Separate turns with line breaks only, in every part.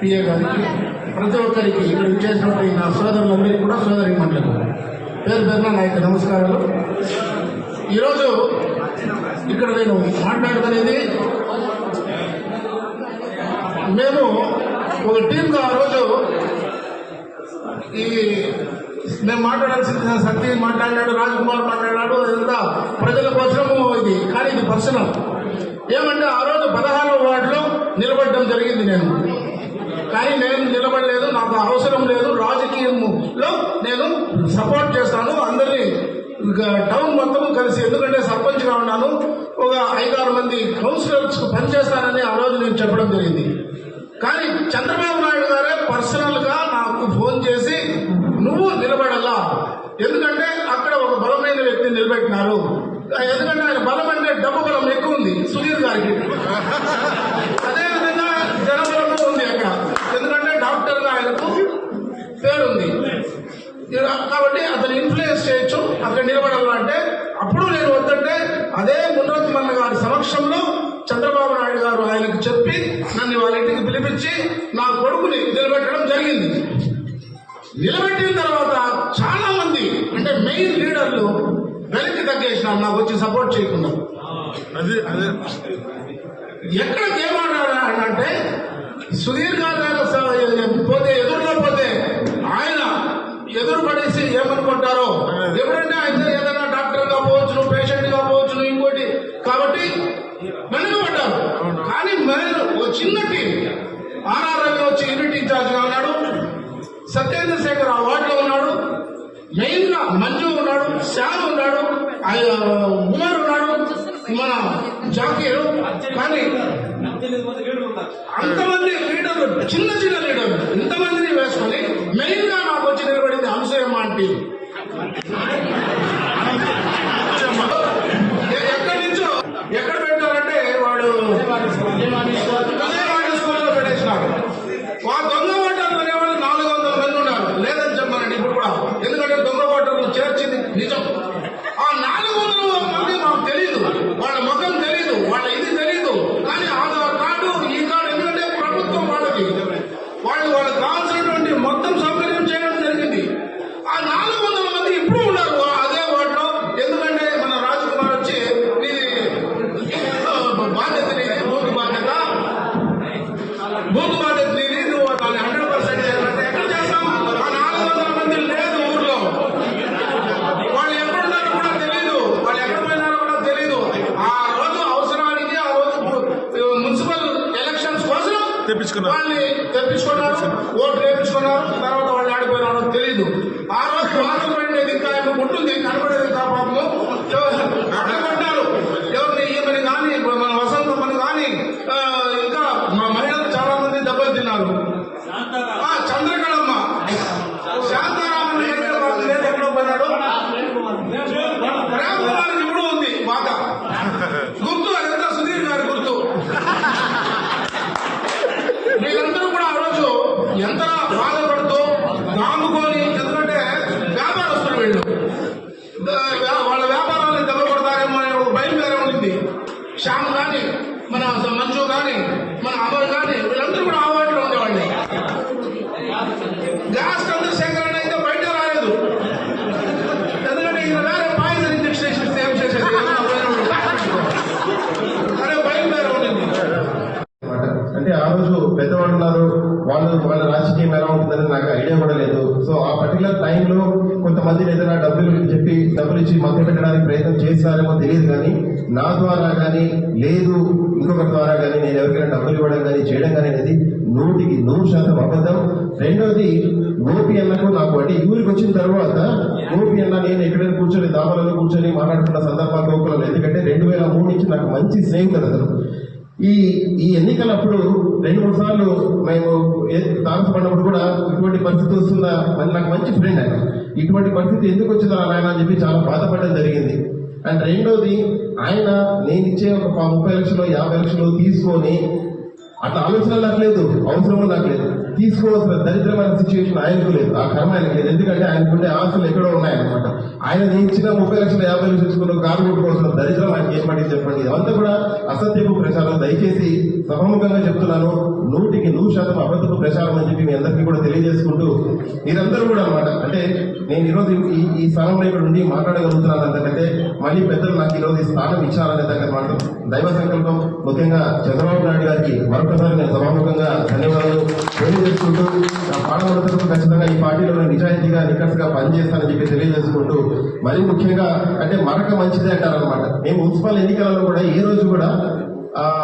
PA గారికి ప్రతి ఒక్కరికి ఇక్కడ చేసినటువంటి నా సోదరులందరికీ కూడా సోదరి మండలి పేరు పేరున నా యొక్క నమస్కారాలు. ఈరోజు ఇక్కడ నేను మాట్లాడుతున్నది మేము ఒక టీంగా ఆ రోజు ఈ మేము మాట్లాడాల్సింది సత్య మాట్లాడినాడు రాజకుమార్ మాట్లాడాడు ఇదంతా ప్రజల కోసము ఇది. కానీ ఇది పర్సనల్. ఏమంటే ఆ రోజు పదహారవ వార్డులో నిలబడడం జరిగింది నేను. కానీ నేను నిలబడలేదు నాకు అవసరం లేదు రాజకీయంలో నేను సపోర్ట్ చేస్తాను. అందరినీ టౌన్ మొత్తం కలిసి ఎందుకంటే సర్పంచ్గా ఉన్నాను ఒక ఐదారు మంది కౌన్సిలర్స్ పనిచేస్తానని ఆ రోజు నేను చెప్పడం జరిగింది. కానీ చంద్రబాబు నాయుడు గారే పర్సనల్గా నాకు ఫోన్ చేసి నువ్వు నిలబడాలా. ఎందుకంటే అక్కడ ఒక బలమైన వ్యక్తిని నిలబెట్టినారు. ఎందుకంటే ఆయన బలం అంటే డబ్బు బలం ఎక్కువ ఉంది. సుధీర్ గారికి. అదేవిధంగా జనబలం ఉంది అక్కడ. ఎందుకంటే డాక్టర్ ఆయనకు పేరుంది కాబట్టి అతను ఇన్ఫ్లుయెన్స్ చేయొచ్చు అక్కడ నిలబడాలంటే అప్పుడు నేను వద్దంటే అదే మున్నతి మన్న గారి సమక్షంలో చంద్రబాబు నాయుడు గారు ఆయనకు చెప్పి నన్ను వాళ్ళ ఇంటికి పిలిపించి నా కొడుకుని నిలబెట్టడం జరిగింది. నిలబెట్టిన తర్వాత చాలా మంది అంటే మెయిన్ లీడర్లు తగ్గేసినారు నాకు వచ్చి సపోర్ట్ చేయకుండా.
అదే అదే.
ఎక్కడ ఏమన్నాడంటే సుధీర్ గారు ఆయన స- పోతే ఎదురులో పోతే ఆయన ఎదురు పడేసి ఏమనుకుంటారో ఎవరంటే ఆయన ఏదైనా డాక్టర్గా పోవచ్చును పేషెంట్గా పోవచ్చును ఇంకోటి. కాబట్టి వెనుకబడ్డారు కానీ మేము ఒక చిన్న టీం. ఆర్ఆర్ రవి వచ్చి యూనిట్ ఇన్ఛార్జ్గా ఉన్నాడు. సత్యేంద్ర శేఖర్ ఆ వార్డులో ఉన్నాడు మెయిన్గా మంజు ఉన్నాడు శ్యామ్ ఉన్నాడు ఉమర్ ఉన్నాడు మన జాకీర్ కానీ అంతమంది లీడర్లు చిన్న చిన్న లీడర్లు ఇంతమందిని వేసుకొని మెయిన్గా నాకు వచ్చి నిలబడింది అంశయమ్మ అంటే ఎ- ఎక్కడి నుంచో ఎక్కడ పెట్టారంటే వాడు ఉదయవాడి స్కూల్లో పెట్టేసినారు ఆ దొంగ ఓటర్లు అనేవాళ్ళు నాలుగు వందల మంది ఉన్నారు లేదని చెప్పానండి ఇప్పుడు కూడా ఎందుకంటే దొంగ ఓటర్లు చేర్చింది నిజం ఆ నాలుగు వందల మంది మాకు తెలియదు వాళ్ళ ముఖం తెలియదు వాళ్ళ ఇది తెలియదు కానీ ఆధార్ కార్డు ఈ కార్డు ఎందుకంటే ప్రభుత్వం వాళ్ళకి వాళ్ళు వాళ్ళకి
తెప్పించుకున్నారు.
వాళ్ళని తెప్పించుకున్నారు ఓట్లు వేపించుకున్నారు తర్వాత వాళ్ళు ఆడిపోయినారో తెలియదు ఆ రోజు వారం ఉంటుంది కనబడేది ఇంకా పాపము అక్కడ కొట్టారు ఎవరిని ఈమెని కానీ మన వసంతమ్మని కానీ ఆ, ఇంకా మా మహిళలు చాలా మంది దెబ్బలు తిన్నారు ఆ, చంద్రకళమ్మ శాంతారామన్ అయితే వాళ్ళు లేదు ఎక్కడో పోయినాడు ప్రేమ కుమార్కి ఇప్పుడు ఉంది బాధ గుర్తు అదంతా సుధీర్ గారి గుర్తు వీళ్ళందరూ కూడా ఆ రోజు ఎంత బాధపడుతూ దాముకొని ఎందుకంటే వ్యాపారస్తులు వీళ్ళు దా- వాళ్ళ వ్యాపారాన్ని దెబ్బకొడతారేమో అనే ఒక భయం వేరే ఉండింది శ్యామ్ కానీ మన మంజు కానీ మన అమర్ కానీ వీళ్ళందరూ కూడా ఆ వాటిలో ఉండేవాళ్ళే గ్యాస్ చంద్రశేఖర్ అని అయితే బయట రాలేదు ఎందుకంటే ఈయన వేరే పాయిజన్ ఇంజక్షన్ వేసి ఏం చేసేది ఏమన్నా పోయినప్పుడు. అనే భయం వేరే ఉండింది
అన్నమాట. అంటే ఆ రోజు పెద్దవాళ్ళు ఉన్నారు వాళ్ళు వాళ్ళ రాజకీయం ఎలా ఉంటుందని నాకు ఐడియా కూడా లేదు. సో ఆ పర్టికులర్ టైంలో కొంతమంది ఏదైనా డబ్బులు చెప్పి డబ్బులు ఇచ్చి మధ్య పెట్టడానికి ప్రయత్నం చేస్తారేమో తెలియదు కానీ నా ద్వారా కానీ లేదు ఇంకొకరి ద్వారా కానీ నేను ఎవరికైనా డబ్బులు ఇవ్వడం కానీ చేయడం కానీ అనేది నూటికి నూరు శాతం అబద్ధం. రెండోది గోపి అన్నకు నాకు అంటే ఊరికి వచ్చిన తర్వాత గోపి అన్న నేను ఎక్కడైనా కూర్చొని దాబాలలో కూర్చొని మాట్లాడుతున్న సందర్భాలు గోకులం ఎందుకంటే రెండు వేల మూడు నుంచి నాకు మంచి స్నేహితులు అతను. ఈ ఈ ఎన్నికలప్పుడు రెండు మూడు సార్లు మేము ఏ- తారసపడినప్పుడు కూడా ఇటువంటి పరిస్థితి వస్తుందా? అని నాకు మంచి ఫ్రెండ్ ఆయన. ఇటువంటి పరిస్థితి ఎందుకు వచ్చిందా నాయన అని చెప్పి చాలా బాధపడడం జరిగింది. అండ్ రెండోది ఆయన నేను ఇచ్చే ఒక ముప్పై లక్షలు యాభై లక్షలు తీసుకొని అట్లా ఆలోచన నాకు లేదు అవసరం నాకు లేదు. తీసుకోవాల్సిన దరిద్రమైన సిచ్యువేషన్ ఆయనకు లేదు. ఆ కర్మ ఆయనకు లేదు. ఎందుకంటే ఆయనకుండే ఆస్తులు ఎక్కడో ఉన్నాయన్నమాట. ఆయన ఇచ్చిన ముప్పై లక్షల యాభై లక్షలు తెచ్చుకున్న కారు కొట్టుకోవాల్సిన దరిద్రం ఆయనకి ఏం పడింది చెప్పండి. ఇదంతా కూడా అసత్యపు ప్రచారం. దయచేసి సభముఖంగా చెప్తున్నాను. నూటికి నూరు శాతం అబద్ధపు ప్రచారం అని చెప్పి మీ అందరికీ కూడా తెలియజేసుకుంటూ మీరందరూ కూడా అనమాట అంటే నేను ఈరోజు ఈ ఈ స్థానంలో ఇక్కడ ఉండి మాట్లాడగలుగుతున్నాను అంతకంటే మళ్ళీ పెద్దలు నాకు ఈరోజు ఈ స్థానం ఇచ్చారనే దగ్గర మాట. దైవ సంకల్పం. ముఖ్యంగా చంద్రబాబు నాయుడు గారికి మరొకసారి నేను సభాముఖంగా ధన్యవాదాలు. తెలియజేసుకుంటూ నా ఖచ్చితంగా ఈ పార్టీలో నేను నిజాయితీగా నికర్సగా పనిచేస్తానని చెప్పి తెలియజేసుకుంటూ మరీ ముఖ్యంగా అంటే మరక మంచిదే అంటారనమాట మేము మున్సిపల్ ఎన్నికలలో కూడా ఏ రోజు కూడా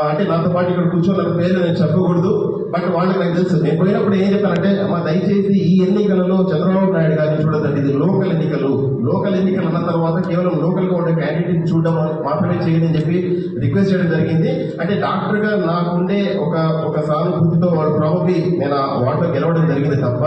అంటే నాతో పాటు ఇక్కడ కూర్చోన్న పేర్లు నేను చెప్పకూడదు బట్ వాళ్ళకి నాకు తెలుసు. నేను పోయినప్పుడు ఏం చెప్పానంటే మా దయచేసి ఈ ఎన్నికలలో చంద్రబాబు నాయుడు గారిని చూడదండి ఇది లోకల్ ఎన్నికలు. లోకల్ ఎన్నికలు అన్న తర్వాత కేవలం లోకల్ గా చూడడం మాత్రమే చేయని అని చెప్పి రిక్వెస్ట్ చేయడం జరిగింది. అంటే డాక్టర్గా నాకుండే ఒక ఒక సానుభూతితో వాళ్ళు ప్రాబబ్లీ నేను ఆ వార్డులో గెలవడం జరిగింది తప్ప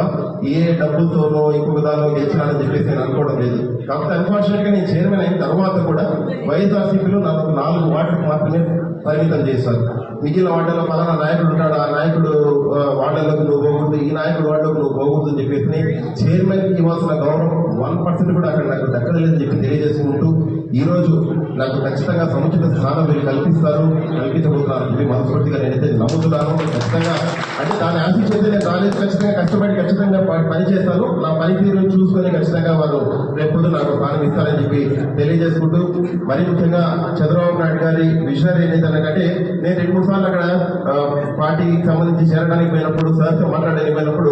ఏ డబ్బులతోనో ఇంకొక దానిలో గెలిచినానని చెప్పేసి నేను అనుకోవడం లేదు. కాకపోతే అన్ఫార్చునేట్గా నేను చైర్మన్ అయిన తర్వాత కూడా వైఎస్ఆర్సీపీలో నాకు నాలుగు వార్డులకు మాత్రమే పరిమితం చేశారు. మిగిలిన వార్డులో పలానా నాయకుడు ఉంటాడు ఆ నాయకుడు ఆ, నువ్వు పోకూడదు ఈ నాయకుడు వార్డులోకి నువ్వు పోకూడదు అని చెప్పేసి చైర్మన్ ఇవ్వాల్సిన గౌరవం వన్ పర్సెంట్ కూడా అక్కడ నాకు దక్కలేదని చెప్పి తెలియజేసుకుంటూ ఈ రోజు నాకు ఖచ్చితంగా సముచిత స్థానం మీరు కల్పిస్తారు కల్పించబోతున్నారు చెప్పి మనస్ఫూర్తిగా నేనైతే నమ్ముతున్నాను. ఖచ్చితంగా అంటే దాన్ని ఆశించేది నేను రాలేదు. ఖచ్చితంగా కష్టపడి ఖచ్చితంగా ప- పని చేస్తాను నా పనితీరు చూసుకొని ఖచ్చితంగా వారు రేపు నాకు స్థానం ఇస్తారని చెప్పి తెలియజేసుకుంటూ మరి ముఖ్యంగా చంద్రబాబు నాయుడు గారి విషయాలు ఏంటంటే నేను రెండు మూడు సార్లు అక్కడ పార్టీకి సంబంధించి చేరడానికి పోయినప్పుడు సార్తో మాట్లాడడానికి పోయినప్పుడు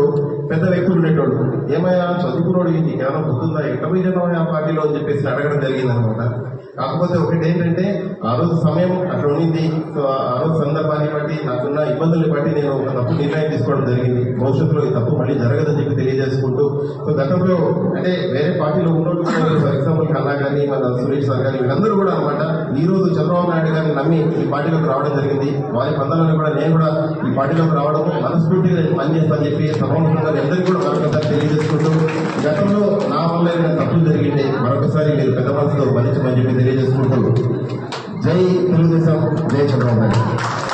ఏమైనా ఏమయ్యా చదువుకున్నాడు నీకు ఏమైనా గుర్తుందా? ఎక్కడ ఆ పార్టీలో అని చెప్పేసి అడగడం జరిగింది అనమాట కాకపోతే ఒకటి ఏంటంటే ఆ రోజు సమయం అట్లా ఉండింది. సో ఆ రోజు సందర్భాన్ని బట్టి నాకున్న ఇబ్బందుల్ని బట్టి నేను ఒక తప్పు నిర్ణయం తీసుకోవడం జరిగింది. భవిష్యత్తులో ఈ తప్పు మళ్ళీ జరగదని చెప్పి తెలియజేసుకుంటూ సో గతంలో అంటే వేరే పార్టీలో ఉన్నట్టు ఫర్ ఎగ్జాంపుల్ కన్నా కానీ మన సురేష్ సార్ కానీ వీళ్ళందరూ కూడా అనమాట ఈ రోజు చంద్రబాబు నాయుడు గారిని నమ్మి ఈ పార్టీలోకి రావడం జరిగింది. వారి పందాలను కూడా నేను కూడా ఈ పార్టీలోకి రావడం మనస్ఫూర్తిగా నేను పనిచేస్తానని చెప్పి సభాముఖంగా అందరికీ కూడా మరొకసారి తెలియజేసుకుంటూ గతంలో నా వల్ల ఏమైనా తప్పులు జరిగింది మరొకసారి మీరు పెద్ద మనసులో భరించమని చెప్పి తెలియజేసుకుంటూ జై తెలుగుదేశం జై చంద్రబాబు నాయుడు